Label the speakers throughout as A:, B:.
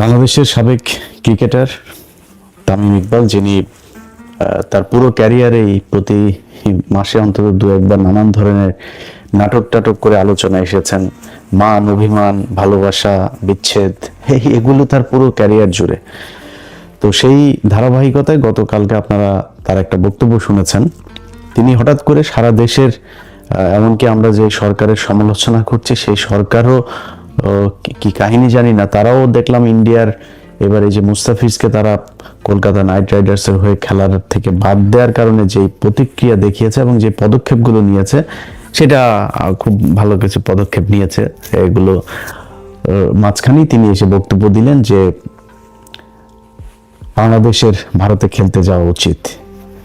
A: বাংলাদেশের সাবেক ক্রিকেটার তামিম ইকবাল, যিনি তার পুরো ক্যারিয়ারেই প্রতি মাসে অন্তত দু একবার নানান ধরনের নাটক টাটক করে আলোচনা এসেছেন। মান, অভিমান, ভালোবাসা, বিচ্ছেদ এগুলো তার পুরো ক্যারিয়ার জুড়ে। তো সেই ধারাবাহিকতায় গতকালকে আপনারা তার একটা বক্তব্য শুনেছেন। তিনি হঠাৎ করে সারা দেশের এমনকি আমরা যে সরকারের সমালোচনা করছি, সেই সরকারও কি- কাহিনী জানি না, তারাও দেখলাম ইন্ডিয়ার এবার এই যে মুস্তাফিজকে তারা কলকাতা নাইট রাইডার্সের হয়ে খেলার থেকে বাদ দেওয়ার কারণে যে প্রতিক্রিয়া দেখিয়েছে এবং যে পদক্ষেপগুলো নিয়েছে, সেটা খুব ভালো কিছু পদক্ষেপ নিয়েছে। এগুলো মাঝখানেই তিনি এসে বক্তব্য দিলেন যে, বাংলাদেশের ভারতে খেলতে যাওয়া উচিত।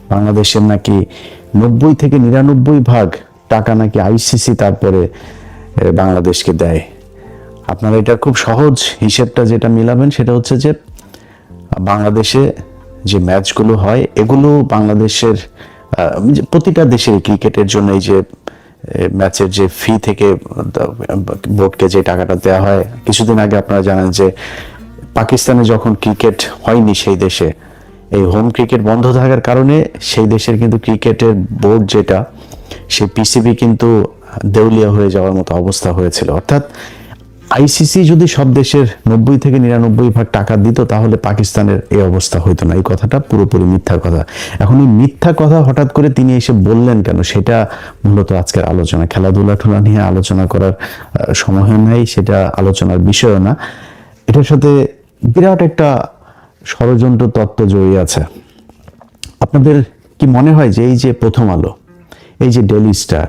A: বাংলাদেশের নাকি নব্বই থেকে নিরানব্বই ভাগ টাকা নাকি আইসিসি তারপরে বাংলাদেশকে দেয়। আপনারা এটার খুব সহজ হিসেবটা যেটা মিলাবেন সেটা হচ্ছে যে, বাংলাদেশে যে ম্যাচগুলো হয়, এগুলো বাংলাদেশের প্রতিটা দেশের ক্রিকেটের জন্য এই যে ম্যাচের যে ফি থেকে, বোর্ডকে যে টাকাটা দেওয়া হয়, কিছুদিন আগে আপনারা জানেন যে পাকিস্তানে যখন ক্রিকেট হয়নি সেই দেশে, এই হোম ক্রিকেট বন্ধ থাকার কারণে সেই দেশের কিন্তু ক্রিকেটের বোর্ড যেটা সেই পিসিবি কিন্তু দেউলিয়া হয়ে যাওয়ার মতো অবস্থা হয়েছিল। অর্থাৎ আইসিসি যদি সব দেশের নব্বই থেকে নিরানব্বই ভাগ টাকা দিত, তাহলে পাকিস্তানের এই অবস্থা হইতো না। এই কথাটা পুরোপুরি মিথ্যা কথা। এখন এই মিথ্যা কথা হঠাৎ করে তিনি এসে বললেন কেন? সেটা মূলত আজকের আলোচনা। খেলাধুলা ঠুলা নিয়ে আলোচনা করার সময় নাই, সেটা আলোচনার বিষয়ও না। এটার সাথে বিরাট একটা ষড়যন্ত্র তত্ত্ব জড়িয়ে আছে। আপনাদের কি মনে হয় যে এই যে প্রথম আলো, এই যে ডেলি স্টার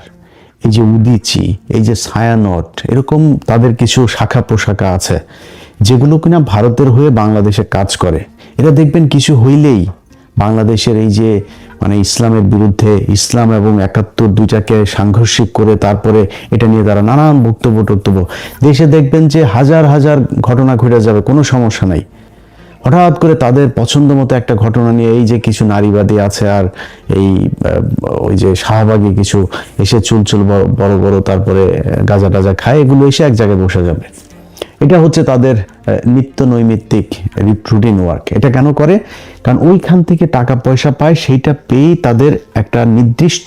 A: এই যে উদিচি, এই যে ছায়ানট এরকম তাদের কিছু শাখা পোশাখা আছে, যেগুলো কিনা ভারতের হয়ে বাংলাদেশে কাজ করে। এটা দেখবেন কিছু হইলেই বাংলাদেশের এই যে মানে ইসলামের বিরুদ্ধে ইসলাম এবং একাত্তর দুইটাকে সাংঘর্ষিক করে তারপরে এটা নিয়ে তারা নানান বক্তব্য টক্তব্য দেশে দেখবেন যে হাজার হাজার ঘটনা ঘটে যাবে, কোনো সমস্যা নাই। হঠাৎ করে তাদের পছন্দ মতো একটা ঘটনা নিয়ে এই যে কিছু নারীবাদী আছে আর এই ওই যে শাহবাগে কিছু এসে চুলচুল বড় বড় তারপরে গাঁজা টাজা খায়, এগুলো এসে এক জায়গায় বসে যাবে। এটা হচ্ছে তাদের নিত্য নৈমিত্তিক রুটিন ওয়ার্ক এটা কেন করে? কারণ ওইখান থেকে টাকা পয়সা পায়, সেইটা পেয়েই তাদের একটা নির্দিষ্ট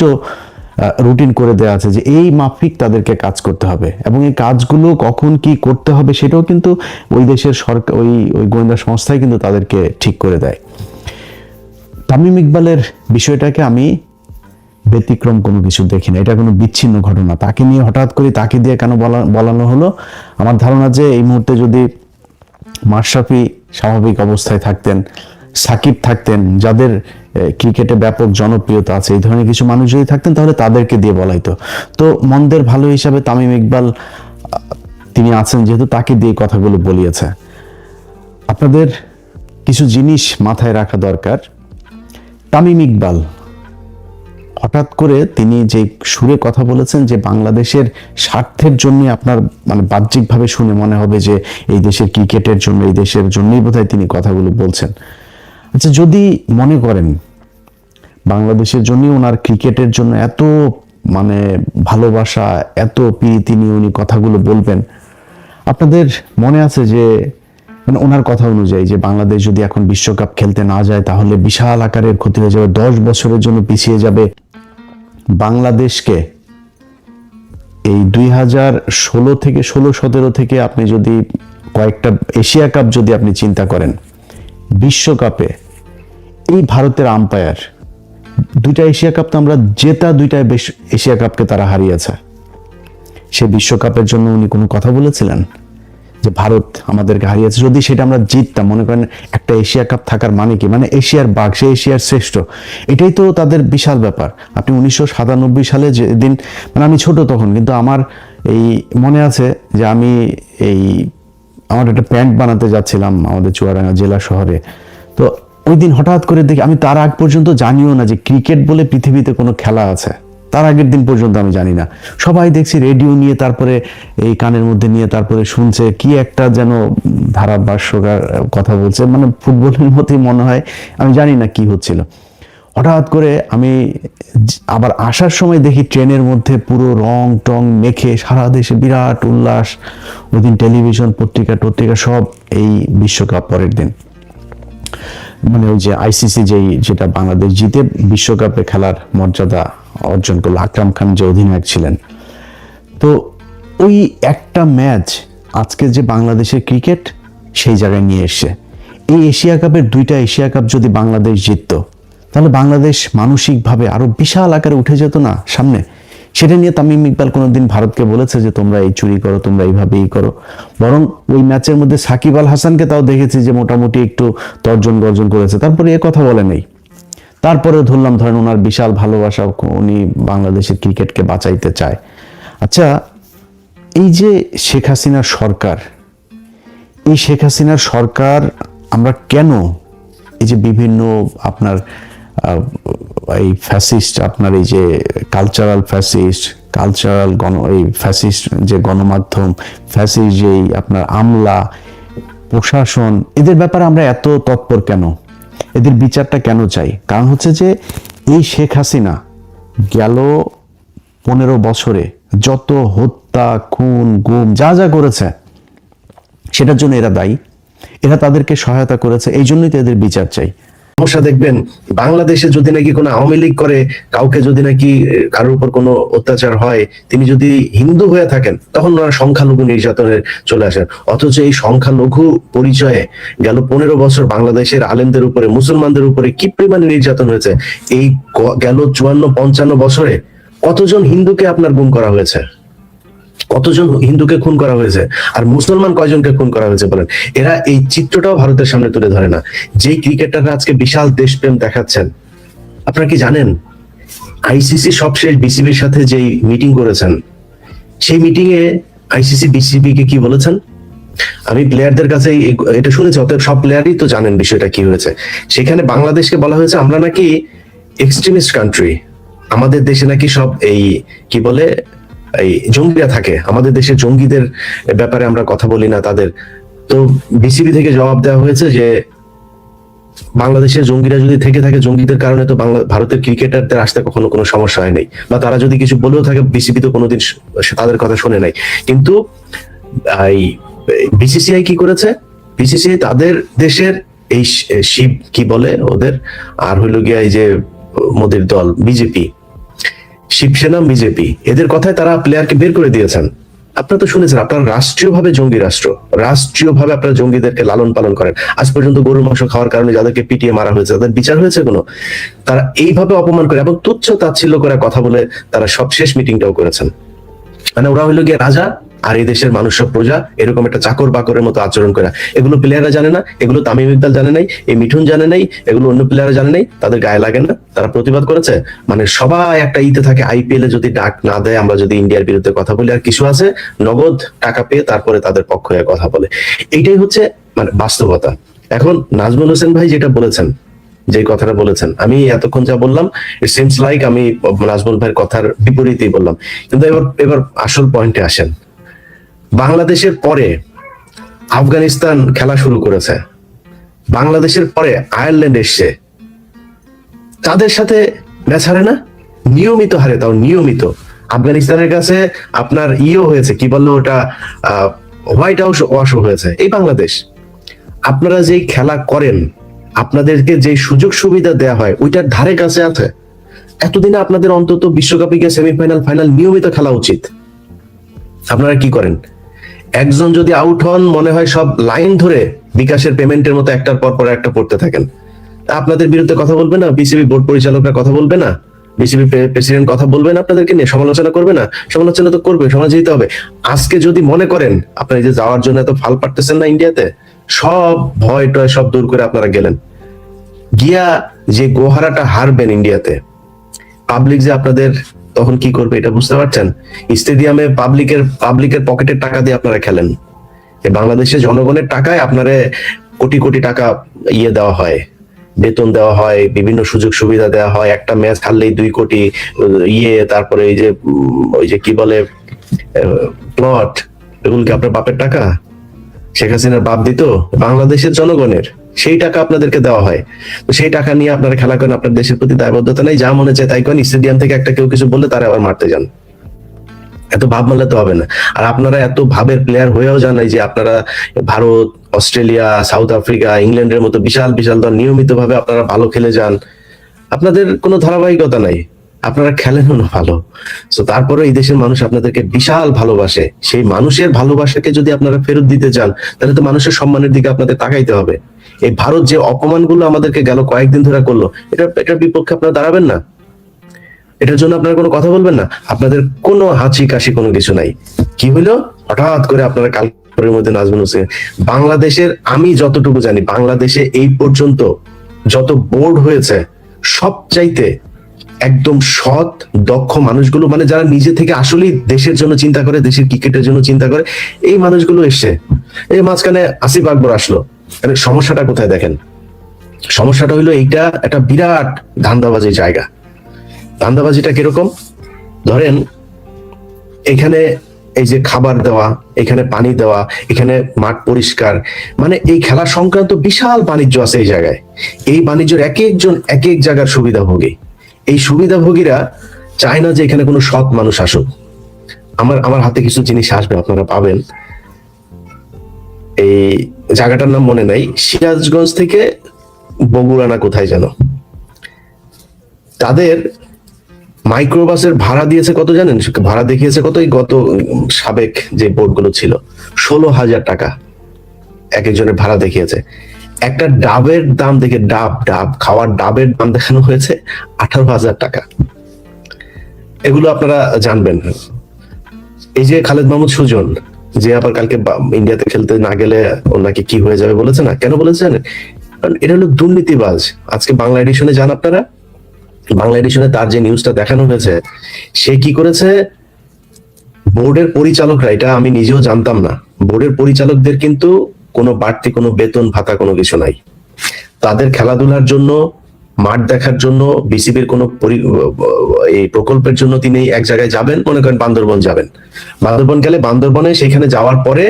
A: রুটিন করে দেওয়া আছে যে এই মাফিক তাদেরকে কাজ করতে হবে এবং এই কাজগুলো কখন কি করতে হবে সেটাও কিন্তু ওই দেশের সরকার, ওই ওই গোয়েন্দা সংস্থাই কিন্তু তাদেরকে ঠিক করে দেয়। তামিম ইকবালের বিষয়টাকে আমি ব্যতিক্রম কোনো কিছু দেখি না। এটা কোনো বিচ্ছিন্ন ঘটনা। তাকে নিয়ে হঠাৎ করে তাকে দিয়ে কেন বলা, বলানো হলো? আমার ধারণা যে এই মুহূর্তে যদি মাশরাফি স্বাভাবিক অবস্থায় থাকতেন সাকিব থাকতেন, যাদের ক্রিকেটে ব্যাপক জনপ্রিয়তা আছে, এই ধরনের কিছু মানুষ যদি থাকতেন, তাহলে তাদেরকে দিয়ে বলাইতো তো মন্দের ভালো হিসাবে তামিম ইকবাল তিনি আছেন যেহেতু তাকে দিয়ে কথাগুলো বলিয়েছে। আপনাদের কিছু জিনিস মাথায় রাখা দরকার। তামিম ইকবাল, হঠাৎ করে তিনি যে সুরে কথা বলেছেন যে বাংলাদেশের স্বার্থের জন্য আপনার মানে বাহ্যিকভাবে শুনে মনে হবে যে এই দেশের ক্রিকেটের জন্য, এই দেশের জন্যই বোধহয় তিনি কথাগুলো বলছেন। আচ্ছা যদি মনে করেন বাংলাদেশের জন্যই ওনার ক্রিকেটের জন্য এত মানে ভালোবাসা, এত প্রীতি নিয়ে উনি কথাগুলো বলবেন, আপনাদের মনে আছে যে মানে ওনার কথা অনুযায়ী যে বাংলাদেশ যদি এখন বিশ্বকাপ খেলতে না যায়, তাহলে বিশাল আকারের ক্ষতি হয়ে যাবে, দশ বছরের জন্য পিছিয়ে যাবে বাংলাদেশকে। এই দুই হাজার ষোলো থেকে ষোলো সতেরো থেকে আপনি যদি কয়েকটা এশিয়া কাপ যদি আপনি চিন্তা করেন, বিশ্বকাপে এই ভারতের আম্পায়ার দুইটা এশিয়া কাপ তো আমরা জেতা দুইটা এশিয়া কাপকে তারা হারিয়েছে। সে বিশ্বকাপের জন্য উনি কোনো কথা বলেছিলেন? যে ভারত আমাদেরকে হারিয়েছে। যদি সেটা আমরা জিততাম, মনে করেন একটা এশিয়া কাপ থাকার মানে কি? মানে এশিয়ার বাঘ, সে এশিয়ার শ্রেষ্ঠ। এটাই তো তাদের বিশাল ব্যাপার। আপনি উনিশশো সাতানব্বই সালে যেদিন মানে আমি ছোট তখন, কিন্তু আমার এই মনে আছে যে আমি এই, আমার একটা প্যান্ট বানাতে যাচ্ছিলাম আমাদের চুয়াডাঙ্গা জেলা শহরে। তো ওই দিন হঠাৎ করে দেখি, আমি তার আগ পর্যন্ত জানিও না যে ক্রিকেট বলে পৃথিবীতে কোনো খেলা আছে। তার আগের দিন পর্যন্ত আমি জানি না। সবাই দেখছি রেডিও নিয়ে তারপরে, এই কানের মধ্যে নিয়ে তারপরে শুনছে কি একটা যেন ধারাভাষ্যকার কথা বলছে। মানে ফুটবলের মতোই মনে হয়, আমি জানি না কি হচ্ছিল। হঠাৎ করে আমি আবার আসার সময় দেখি ট্রেনের মধ্যে পুরো রং টং মেখে সারা দেশে বিরাট উল্লাস। ওই দিন টেলিভিশন, পত্রিকা, টত্রিকা সব এই বিশ্বকাপ পরের দিন। মানে ওই যে আইসিসি যেই, যেটা বাংলাদেশ জিতে বিশ্বকাপে খেলার মর্যাদা অর্জন করল। আকরাম খান যে অধিনায়ক ছিলেন। তো ওই একটা ম্যাচ আজকে যে বাংলাদেশের ক্রিকেট সেই জায়গায় নিয়ে এসছে। এই এশিয়া কাপের দুইটা এশিয়া কাপ যদি বাংলাদেশ জিততো, তাহলে বাংলাদেশ মানসিকভাবে আরও বিশাল আকারে উঠে যেত না সামনে? সেটা নিয়ে তামিম ইকবাল কোনোদিন ভারতকে বলেছে যে, তোমরা এই চুরি করো, তোমরা এইভাবে এই করো। বরং ওই ম্যাচের মধ্যে সাকিব আল হাসানকে তাও দেখেছি যে, মোটামুটি একটু তর্জন গর্জন করেছে। তারপরে এ কথা বলে নেই। তারপরে ধরলাম, ধরেন ওনার বিশাল ভালোবাসা উনি বাংলাদেশের ক্রিকেটকে বাঁচাইতে চায়। আচ্ছা এই যে শেখ হাসিনার সরকার, এই শেখ হাসিনার সরকার আমরা কেন এই যে বিভিন্ন আপনার এই ফ্যাসিস্ট আপনার এই যে কালচারাল ফ্যাসিস্ট কালচারাল গণ, এই ফ্যাসিস্ট যে গণমাধ্যম ফ্যাসিস্ট যেই আপনার আমলা, প্রশাসন, এদের ব্যাপারে আমরা এত তৎপর কেন? এদের বিচারটা কেন চাই? কারণ হচ্ছে যে এই শেখ হাসিনা গেল পনেরো বছরে যত হত্যা, খুন, গুম, যা যা করেছে, সেটার জন্য এরা দায়ী। এরা তাদেরকে সহায়তা করেছে, এই জন্যই তো এদের বিচার চাই।
B: সমস্যা দেখবেন, বাংলাদেশে যদি নাকি কোনো আওয়ামী লীগ করে, কাউকে যদি নাকি কারোর উপর কোনো অত্যাচার হয়, তিনি যদি হিন্দু হয়ে থাকেন, তখন ওনারা সংখ্যালঘু নির্যাতনে চলে আসেন অথচ এই সংখ্যালঘু পরিচয়ে গেল পনেরো বছর বাংলাদেশের আলেমদের উপরে, মুসলমানদের উপরে কি পরিমাণে নির্যাতন হয়েছে? এই গেল চুয়ান্ন, পঞ্চান্ন বছরে কতজন হিন্দুকে আপনার গুম করা হয়েছে? কতজন হিন্দুকে খুন করা হয়েছে? আর মুসলমান কয়জনকে খুন করা হয়েছে বলেন? এরা এই চিত্রটাও ভারতের সামনে তুলে ধরে না। যেই ক্রিকেটাররা আজকে বিশাল দেশপ্রেম দেখাচ্ছেন, আপনারা কি জানেন? আইসিসি সবশেষ বিসিবির সাথে যেই মিটিং করেছেন, সেই মিটিং এ আইসিসি বিসিবি কে কি বলেছেন? আমি প্লেয়ারদের কাছে এটা শুনেছি, অতএব সব প্লেয়ারই তো জানেন বিষয়টা কি হয়েছে। সেখানে বাংলাদেশকে বলা হয়েছে, আমরা নাকি এক্সট্রিমিস্ট কান্ট্রি আমাদের দেশে নাকি সব এই, কি বলে এই জঙ্গিরা থাকে। আমাদের দেশে জঙ্গিদের ব্যাপারে আমরা কথা বলি না, তাদের। তো বিসিবি থেকে জবাব দেওয়া হয়েছে যে, বাংলাদেশের জঙ্গিরা যদি থেকে থাকে জঙ্গিদের কারণে, তো বাংলা, ভারতের ক্রিকেটারদের আসতে কখনো কোনো সমস্যা হয় নাই বা তারা যদি কিছু বলেও থাকে, বিসিবি তো কোনোদিন তাদের কথা শুনে নাই। কিন্তু, এই, বিসিসিআই কি করেছে? বিসিসিআই তাদের দেশের এই শিব কি বলে ওদের? আর হইল গিয়া এই যে মোদির দল, বিজেপি। শিবসেনা, বিজেপি, এদের কথায় তারা প্লেয়ারকে বের করে দিয়েছেন। আপনারা তো শুনেছেন, আপনারা রাষ্ট্রীয়ভাবে জঙ্গি রাষ্ট্র। রাষ্ট্রীয়ভাবে আপনারা জঙ্গিদেরকে লালন পালন করেন। আজ পর্যন্ত গরুর মাংস খাওয়ার কারণে যাদেরকে পিটিয়ে মারা হয়েছে, তাদের বিচার হয়েছে কোনো? তারা এইভাবে অপমান করে এবং তুচ্ছ তাচ্ছিল্য করে কথা বলে তারা সব শেষ মিটিংটাও করেছেন। মানে ওরা হইল গিয়ে রাজা আর এই দেশের মানুষ সব প্রজা, এরকম একটা চাকর বাকরের মতো আচরণ করে। এগুলো প্লেয়াররা জানে না, এগুলো তামিম ইকবাল জানে নাই এই মিঠুন জানে নাই, এগুলো অন্য প্লেয়াররা জানে নাই, তাদের গায়ে লাগে না, তারা প্রতিবাদ করেছে। মানে সবাই একটা ইতে থাকে আইপিএল এ যদি ডাক না দেয়, আমরা যদি ইন্ডিয়ার বিরুদ্ধে কথা বলি, আর কিছু আছে, নগদ টাকা পেয়ে তারপরে তাদের পক্ষ হয়ে কথা বলে। এইটাই হচ্ছে মানে বাস্তবতা। এখন নাজমুল হোসেন ভাই যেটা বলেছেন, যে কথাটা বলেছেন, আমি এতক্ষণ যা বললাম ইট সিমস লাইক আমি নাজমুল ভাইয়ের কথার বিপরীতেই বললাম। কিন্তু এবার এবার আসল পয়েন্টে আসেন। বাংলাদেশের পরে আফগানিস্তান খেলা শুরু করেছে। বাংলাদেশের পরে আয়ারল্যান্ড এসছে। তাদের সাথে ম্যাচ হারে না? নিয়মিত হারে, তাও নিয়মিত। আফগানিস্তানের কাছে আপনার ইও হয়েছে, কি বলল ওটা হোয়াইট হাউস ওয়াশও হয়েছে। এই বাংলাদেশ, আপনারা যেই খেলা করেন, আপনাদেরকে যে সুযোগ সুবিধা দেয়া হয়, ওইটার ধারে কাছে আছে। এতদিনে আপনাদের অন্তত বিশ্বকাপে গিয়ে সেমিফাইনাল, ফাইনাল নিয়মিত খেলা উচিত। আপনারা কি করেন? একজন যদি আউট হন, মনে হয় সব লাইন ধরে বিকাশের পেমেন্টের মতো একটার পর পর একটা পড়তে থাকেন। আপনাদের বিরুদ্ধে কথা বলবে না? বিসিবি বোর্ড পরিচালকরা কথা বলবে না? বিসিবি প্রেসিডেন্ট কথা বলবেন আপনাদেরকে নিয়ে? সমালোচনা করবে না? সমালোচনা তো করবে, সমাজ যেতে হবে। আজকে যদি মনে করেন, আপনার যে যাওয়ার জন্য এত ফাল পারতেছেন না ইন্ডিয়াতে সব ভয় টয় সব দূর করে আপনারা গেলেন। গিয়া যে গোহারাটা হারবেন ইন্ডিয়াতে পাবলিক যে আপনাদের তখন কি করবে এটা বুঝতে পারছেন? স্টেডিয়ামে পাবলিকের পাবলিকের পকেটের টাকা দিয়ে আপনারা খেলেন। বাংলাদেশের জনগণের টাকায় আপনারে কোটি কোটি টাকা ইয়ে দেওয়া হয়, বেতন দেওয়া হয়, বিভিন্ন সুযোগ সুবিধা দেওয়া হয়। একটা ম্যাচ হারলেই দুই কোটি ইয়ে তারপরে এই যে ওই যে কি বলে প্লট, এগুলো কি আপনার বাপের টাকা? শেখ হাসিনার বাপ দিত? বাংলাদেশের জনগণের। সেই টাকা আপনাদেরকে দেওয়া হয়। তো সেই টাকা নিয়ে আপনারা খেলা করেন, আপনার দেশের প্রতি দায়বদ্ধতা নেই, যা মনে চায় তাই করেন। স্টেডিয়াম থেকে একটা কেউ কিছু বললে তারা আবার মারতে যান। এত ভাব মানলে তো হবে না। আর আপনারা এত ভাবের প্লেয়ার হয়েও জানাই যে আপনারা ভারত, অস্ট্রেলিয়া, সাউথ আফ্রিকা, ইংল্যান্ডের মতো বিশাল বিশাল দল নিয়মিত ভাবে আপনারা ভালো খেলে যান। আপনাদের কোনো ধারাবাহিকতা নাই। আপনারা খেলেনও না ভালো। তো তারপরে এই দেশের মানুষ আপনাদেরকে বিশাল ভালোবাসে। সেই মানুষের ভালোবাসাকে যদি আপনারা ফেরত দিতে চান, তাহলে তো মানুষের সম্মানের দিকে আপনাদের তাকাইতে হবে। এই ভারত যে অপমানগুলো আমাদেরকে গেল কয়েকদিন ধরে করল এটা এটার বিপক্ষে আপনারা দাঁড়াবেন না? এটার জন্য আপনারা কোনো কথা বলবেন না? আপনাদের কোনো হাঁচি কাশি কোনো কিছু নাই। কি হইল হঠাৎ করে আপনারা কালকের মধ্যে নাজমুল হোসেন, বাংলাদেশের আমি যতটুকু জানি, বাংলাদেশে এই পর্যন্ত যত বোর্ড হয়েছে সব চাইতে একদম সৎ, দক্ষ মানুষগুলো মানে যারা নিজে থেকে আসলেই দেশের জন্য চিন্তা করে, দেশের ক্রিকেটের জন্য চিন্তা করে, এই মানুষগুলো এসছে। এই মাঝখানে আসিফ আকবর আসলো। সমস্যাটা কোথায় দেখেন? সমস্যাটা হইল এইটা একটা বিরাট ধান্দাবাজির জায়গা। ধান্দাবাজিটা কীরকম? ধরেন, এখানে এই যে খাবার দেওয়া, এখানে পানি দেওয়া, এখানে মাঠ পরিষ্কার মানে এই খেলা সংক্রান্ত বিশাল বাণিজ্য আছে এই জায়গায়। এই বাণিজ্যের এক একজন, এক এক জায়গার সুবিধাভোগী। এই সুবিধাভোগীরা চায় না যে এখানে কোনো সৎ মানুষ আসুক। আমার আমার হাতে কিছু জিনিস আসবে, আপনারা পাবেন। এই জায়গাটার নাম মনে নাই, সিরাজগঞ্জ থেকে বগুড়া না কোথায় যেন। তাদের মাইক্রোবাসের ভাড়া দিয়েছে কত জানেন? ভাড়া দেখিয়েছে কত? গত সাবেক যে বোর্ডগুলো ছিল, ষোলো হাজার টাকা এক একজনের ভাড়া দেখিয়েছে। একটা ডাবের দাম দেখে, ডাব ডাব, খাওয়ার ডাবের দাম দেখানো হয়েছে আঠারো হাজার টাকা। এগুলো আপনারা জানবেন। এই যে খালেদ মাহমুদ সুজন যে আবার কালকে ইন্ডিয়াতে খেলতে না গেলে ওর নাকি কি হয়ে যাবে বলেছে না? কেন বলেছে জানেন? কারণ এটা হলো দুর্নীতিবাজ। আজকে বাংলা এডিশনে যান আপনারা? বাংলা এডিশনে তার যে নিউজটা দেখানো হয়েছে, সে কি করেছে? বোর্ডের পরিচালকরা, এটা আমি নিজেও জানতাম না, বোর্ডের পরিচালকদের কিন্তু কোনো বাড়তি কোনো বেতন ভাতা কোনো কিছু নাই। তাদের খেলাধুলার জন্য মাঠ দেখার জন্য বিসিবির কোনো এই প্রকল্পের জন্য তিনি এক জায়গায় যাবেন, মনে করেন বান্দরবন যাবেন। বান্দরবন গেলে বান্দরবনে, সেখানে যাওয়ার পরে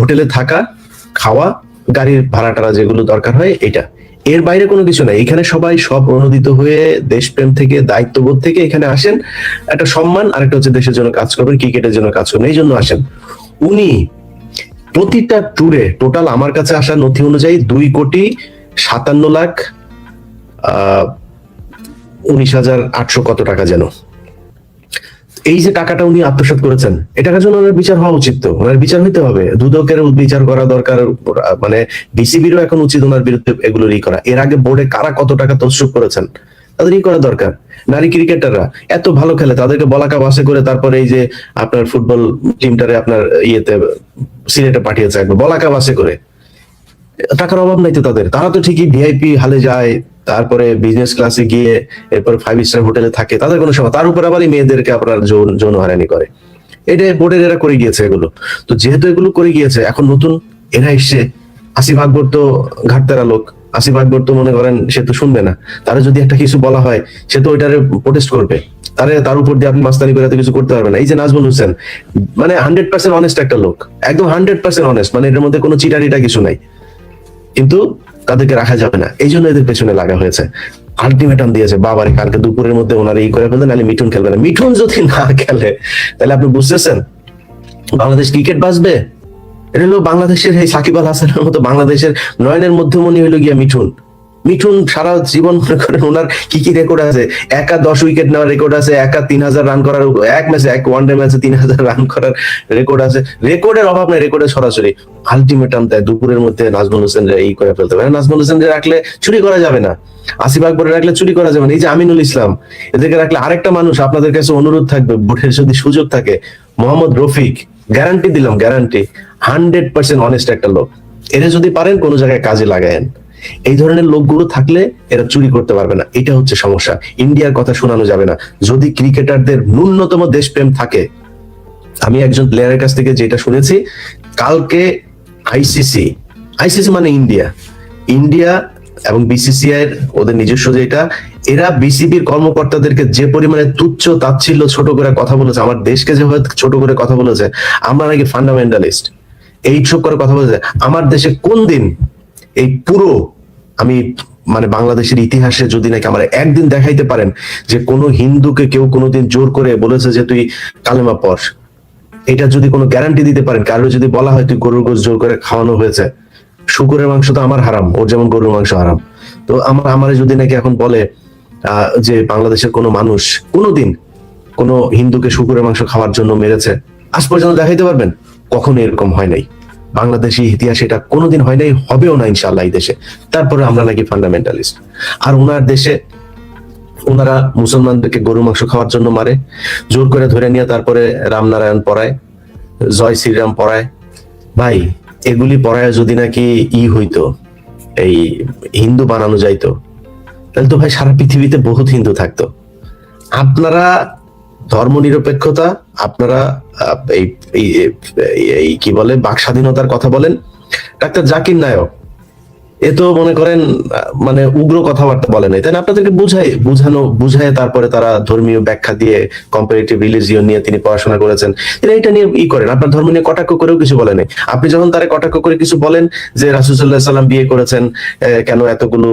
B: হোটেলে থাকা, খাওয়া, গাড়ির ভাড়া টাড়া যেগুলো দরকার হয়, এটা। এর বাইরে কোনো কিছু নাই। এখানে সবাই সব অনুদিত হয়ে দেশপ্রেম থেকে, দায়িত্ববোধ থেকে এখানে আসেন। একটা সম্মান আর একটা হচ্ছে দেশের জন্য কাজ করবেন, ক্রিকেটের জন্য কাজ করবেন, এই জন্য আসেন। উনি প্রতিটা ট্যুরে টোটাল আমার কাছে আসা নথি অনুযায়ী দুই কোটি সাতান্ন লাখ উনিশ হাজার আটশো কত টাকা যেন। এই যে টাকাটা উনি আত্মসাৎ করেছেন, এ টাকার জন্য ওনার বিচার হওয়া উচিত তো। ওনার বিচার হইতে হবে। দুদকের বিচার করা দরকার মানে বিসিবিরও এখন উচিত ওনার বিরুদ্ধে এগুলোর ই করা। এর আগে বোর্ডে কারা কত টাকা তসরুপ করেছেন, তাদের ই করা দরকার। নারী ক্রিকেটাররা এত ভালো খেলে, তাদেরকে বলাকা বাসে করে তারপরে এই যে আপনার ফুটবল টিমটারে আপনার ইয়েতে, সিলেটে পাঠিয়েছে একবার। বলাকা বাসে করে। টাকার অভাব নাই তো তাদের। তারা তো ঠিকই ভিআইপি হালে যায় তারপরে বিজনেস ক্লাসে গিয়ে এরপর ফাইভ স্টার হোটেলে থাকে, তাদের কোনো সময় তার উপর আবার মেয়েদেরকে আপনার যৌন যৌন হয়রানি করে। এটা বোর্ডের এরা করে গিয়েছে এগুলো। তো যেহেতু এগুলো করে গিয়েছে, এখন নতুন এরা এসছে আসিফ আকবর তো ঘাটতারা লোক। আসিফ আকবর তো মনে করেন সে তো শুনবে না। তারা যদি একটা কিছু বলা হয়, সে তো ওইটারে প্রোটেস্ট করবে। তারে, তার উপর দিয়ে আপনি মাস্তানি করে কিছু করতে পারবেন না। এই যে নাজমুল হোসেন মানে হান্ড্রেড পার্সেন্ট অনেস্ট একটা লোক। একদম হান্ড্রেড পার্সেন্ট অনেস্ট মানে এর মধ্যে কোনো চিটারিটা কিছু নাই। কিন্তু তাদেরকে রাখা যাবে না। এই জন্য এদের পেছনে লাগা হয়েছে। আলটিমেটাম দিয়েছে, বাবারে, কালকে দুপুরের মধ্যে ওনারা এই করে ফেলতেন, নাহলে মিঠুন খেলবে না। মিঠুন যদি না খেলে, তাহলে আপনি বুঝতেছেন? বাংলাদেশ ক্রিকেট বাঁচবে? এটা হলো বাংলাদেশের এই সাকিব আল হাসানের মতো বাংলাদেশের নয়নের মধ্যমণি হইল গিয়া মিঠুন। মিঠুন সারা জীবন মনে করেন ওনার কি কি রেকর্ড আছে? একা দশ উইকেট নেওয়ার রেকর্ড আছে, একা তিন হাজার রান করার এক ম্যাচে এক ওয়ান ডে ম্যাচে তিন হাজার রান করার রেকর্ড আছে। রেকর্ডের অভাব নেই রেকর্ডের সরাসরি। আলটিমেটাম দেয়, দুপুরের মধ্যে নাজমুল হোসেন এই করে ফেলতে পারে। নাজমুল হোসেন রাখলে চুরি করা যাবে না। আসিফ আকবরে রাখলে চুরি করা যাবে না। এই যে আমিনুল ইসলাম, এদেরকে রাখলে আরেকটা মানুষ আপনাদের কাছে অনুরোধ থাকবে বোর্ডের যদি সুযোগ থাকে, মোহাম্মদ রফিক গ্যারান্টি দিলাম গ্যারান্টি হান্ড্রেড পার্সেন্ট অনেস্ট একটা লোক। এরা যদি পারেন, কোনো জায়গায় কাজে লাগায়েন। এই ধরনের লোকগুলো থাকলে এরা চুরি করতে পারবে না। এটা হচ্ছে সমস্যা। ইন্ডিয়ার কথা শোনানো যাবে না। যদি ক্রিকেটারদের ন্যূনতম দেশপ্রেম থাকে, আমি একজন প্লেয়ারের কাছ থেকে যেটা শুনেছি, কালকে আইসিসি আইসিসি মানে ইন্ডিয়া। ইন্ডিয়া এবং বিসিসিআই এর ওদের নিজস্ব যেটা, এরা বিসিবির কর্মকর্তাদেরকে যে পরিমাণে তুচ্ছ তাচ্ছিল্য ছোট করে কথা বলেছে, আমার দেশকে যেভাবে ছোট করে কথা বলেছে, আমরা নাকি ফান্ডামেন্টালিস্ট এইসব করে কথা বলেছে, আমার দেশে কোন দিন এই পুরো আমি মানে বাংলাদেশের ইতিহাসে যদি নাকি আমরা একদিন দেখাইতে পারেন যে কোনো হিন্দুকে কেউ কোনোদিন জোর করে বলেছে যে তুই কালেমা পড়, এটা যদি কোনো গ্যারান্টি দিতে পারেন, কারও যদি বলা হয় তুই গরুর গোস জোর করে খাওয়ানো হয়েছে, শুকুরের মাংস তো আমার হারাম, ওর যেমন গরুর মাংস হারাম। তো আমার, আমারে যদি নাকি এখন বলে যে বাংলাদেশের কোনো মানুষ কোনোদিন কোনো হিন্দুকে শুকুরের মাংস খাওয়ার জন্য মেরেছে, আজ পর্যন্ত দেখাইতে পারবেন? কখনো এরকম হয় নাই। বাংলাদেশি ইতিহাসে এটা কোনোদিন হয় নাই হবেও না ইনশাল্লাহ এই দেশে। তারপরে আমরা নাকি ফান্ডামেন্টালিস্ট আর ওনার দেশে ওনারা মুসলমানদেরকে গরু মাংস খাওয়ার জন্য মারে, জোর করে ধরে নিয়ে তারপরে রামনারায়ণ পড়ায়, জয় শ্রীরাম পড়ায়। ভাই, এগুলি পড়ায় যদি নাকি ই হইতো, এই হিন্দু বানানো যাইতো, তাহলে তো ভাই সারা পৃথিবীতে বহুত হিন্দু থাকতো। আপনারা ধর্ম নিরপেক্ষতা আপনারা এই কি বলে, বাক স্বাধীনতার কথা বলেন। ডাক্তার জাকির নায়ক, এ তো মনে করেন মানে উগ্র কথাবার্তা বলে নাই। তাই না? আপনাদেরকে বুঝাই, বুঝানো বুঝায় তারপরে তারা ধর্মীয় ব্যাখ্যা দিয়ে কম্পারেটিভ রিলিজিয়ন নিয়ে তিনি পড়াশোনা করেছেন। তিনি এটা নিয়ে ই করেন। আপনার ধর্ম নিয়ে কটাক্ষ করেও কিছু বলে নাই। আপনি যখন তারা কটাক্ষ করে কিছু বলেন যে রাসুসাল্লাহ সাল্লাম বিয়ে করেছেন কেন এতগুলো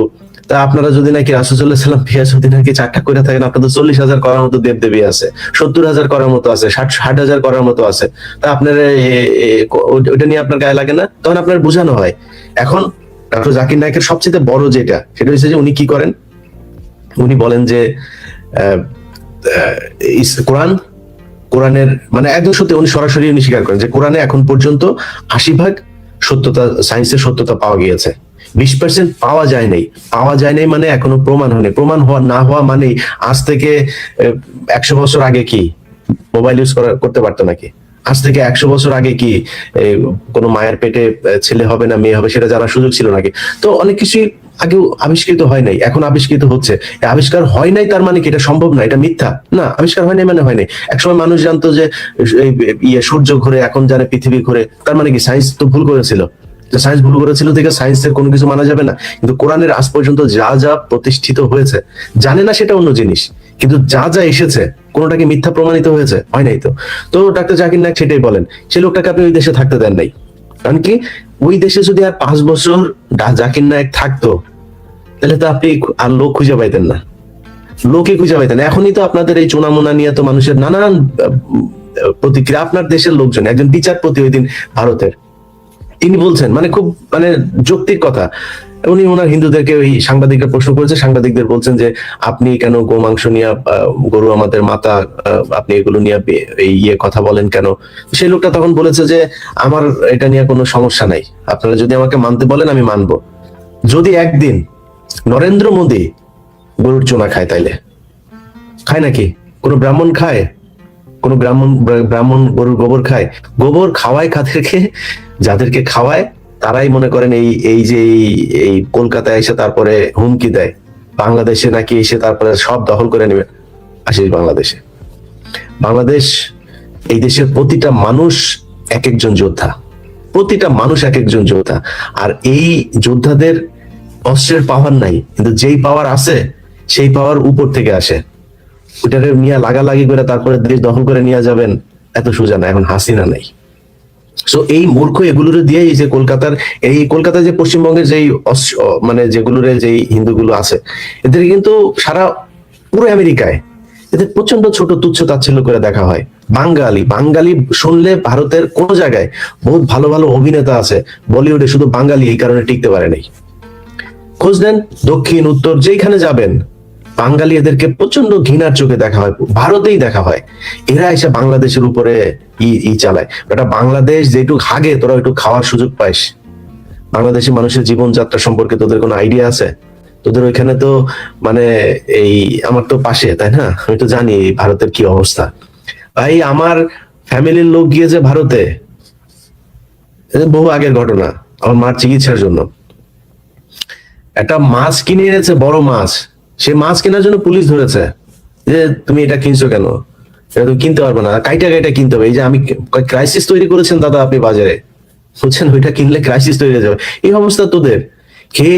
B: তা আপনারা যদি নাকি রাসুসাল্লাহ সাল্লাম বিয়ে যদি নাকি চারটা করে থাকেন, আপনাদের চল্লিশ হাজার করার মতো দেব দেবী আছে, সত্তর হাজার করার মতো আছে, ষাট ষাট হাজার করার মতো আছে, তা আপনার এ- এ- ও- ওটা নিয়ে আপনার গায়ে লাগে না? তখন আপনার বোঝানো হয়। এখন ডক্টর জাকির নায়কের সবচেয়ে বড় যেটা, সেটা হচ্ছে যে উনি কি করেন? উনি বলেন যে কোরআন, কোরআনের মানে একদম সত্যি উনি সরাসরি উনি স্বীকার করেন যে কোরআনে এখন পর্যন্ত আশি ভাগ সত্যতা, সায়েন্সের সত্যতা পাওয়া গিয়েছে। বিশ পার্সেন্ট পাওয়া যায় নাই। পাওয়া যায় নাই মানে এখনও প্রমাণ হয়নি প্রমাণ হওয়া, না হওয়া মানে আজ থেকে একশো বছর আগে কি? মোবাইল ইউজ করতে পারতো নাকি? আজ থেকে একশো বছর আগে কি কোনো মায়ের পেটে ছেলে হবে না, মেয়ে হবে সেটা জানার সুযোগ ছিল নাকি? তো অনেক কিছুই আগেও আবিষ্কৃত হয় নাই, এখন আবিষ্কৃত হচ্ছে। আবিষ্কার হয় নাই তার মানে কি এটা সম্ভব না, এটা মিথ্যা? না, আবিষ্কার হয় নাই মানে হয় নাই। একসময় মানুষ জানতো যে ইয়ে সূর্য ঘুরে, এখন জানে পৃথিবী ঘুরে। তার মানে কি সায়েন্স তো ভুল করেছিল। যে সায়েন্স ভুল করেছিল থেকে সায়েন্সের কোনো কিছু মানা যাবে না। কিন্তু কোরআনের আজ পর্যন্ত যা যা প্রতিষ্ঠিত হয়েছে, জানে না সেটা অন্য জিনিস। কিন্তু যা যা এসেছে কোনোটাকে মিথ্যা প্রমাণিত হয়েছে? হয় নাই তো। তো ডাক্তার জাকির নায়ক সেটাই বলেন, সে লোকটাকে আপনি ওই দেশে থাকতে দেন নাই। কারণ কি? ওই দেশে যদি আর পাঁচ বছর জাকির নায়ক থাকতো, তাহলে তো আপনি আর লোক খুঁজে পাইতেন না। লোকে খুঁজে পাইতেন এখনই তো আপনাদের এই চুনামুনা নিয়ে তো মানুষের নানান প্রতিক্রিয়া। আপনার দেশের লোকজন, একজন বিচারপতি ওই দিন ভারতের। তিনি বলছেন মানে খুব মানে যৌক্তিক কথা। উনি ওনার হিন্দুদেরকে ওই সাংবাদিকরা প্রশ্ন করেছে, সাংবাদিকদের বলছেন যে, আপনি কেন গোমাংস নিয়ে গরু আমাদের মাতা আপনি এগুলো নিয়ে এই ইয়ে কথা বলেন কেন? সেই লোকটা তখন বলেছে যে, আমার এটা নিয়ে কোনো সমস্যা নাই। আপনারা যদি আমাকে মানতে বলেন, আমি মানবো। যদি একদিন নরেন্দ্র মোদী গরুর চোনা খায় তাইলে। খায় নাকি? কোনো ব্রাহ্মণ খায়? কোন ব্রাহ্মণ ব্রাহ্মণ গরুর গোবর খায়? গোবর খাওয়ায় কাদেরকে? যাদেরকে খাওয়ায়, তারাই মনে করেন এই এই যে এই- কলকাতায় এসে তারপরে হুমকি দেয়। বাংলাদেশে নাকি এসে তারপরে সব দখল করে নেবে। আসিস বাংলাদেশে। বাংলাদেশ, এই দেশের প্রতিটা মানুষ এক একজন যোদ্ধা। প্রতিটা মানুষ এক একজন যোদ্ধা। আর এই যোদ্ধাদের অস্ত্রের পাওয়ার নাই। কিন্তু যেই পাওয়ার আছে, সেই পাওয়ার উপর থেকে আসে। ওটাকে নিয়ে লাগালাগি করে তারপরে দেশ দখল করে নিয়ে যাবেন, এত সোজা না, এখন হাসিনা নাই। সো এই মূর্খ এগুলোর দিয়ে এই যে কলকাতার, এই কলকাতায় যে পশ্চিমবঙ্গের যেই মানে যেগুলোর যেই হিন্দুগুলো আছে, এদের কিন্তু সারা পুরো আমেরিকায় এদের প্রচণ্ড ছোট তুচ্ছ তাচ্ছিল্য করে দেখা হয়। বাঙালি বাঙালি শুনলে ভারতের কোন জায়গায় বহুত ভালো ভালো অভিনেতা আছে, বলিউডে শুধু বাঙালি এই কারণে টিকতে পারে নাই। খোঁজ নেন দক্ষিণ, উত্তর যেখানে যাবেন বাঙালি এদেরকে প্রচণ্ড ঘৃণার চোখে দেখা হয়, ভারতেই দেখা হয়। এরা এসে বাংলাদেশের উপরে ই ই চালায়। এটা বাংলাদেশ যেটুক হাগে, তোরা একটু খাওয়ার সুযোগ পাইস। বাংলাদেশের মানুষের জীবনযাত্রা সম্পর্কে তোদের কোনো আইডিয়া আছে? তোদের ওইখানে তো মানে এই, আমার তো পাশে, তাই না? আমি তো জানি ভারতের কি অবস্থা। ভাই, আমার ফ্যামিলির লোক গিয়েছে ভারতে। বহু আগের ঘটনা, আমার মার চিকিৎসার জন্য। একটা মাছ কিনে এনেছে, বড় মাছ। সে মাছ কেনার জন্য পুলিশ ধরেছে যে তুমি এটা কিনছো কেন? এটা তুমি কিনতে পারবে না। কাইটা কাইটা কিনতে হবে। এই যে আমি ক্রাইসিস তৈরি করেছেন দাদা আপনি বাজারে। বুঝছেন ওইটা কিনলে ক্রাইসিস তৈরি হয়ে যাবে। এই অবস্থা তোদের। খেয়ে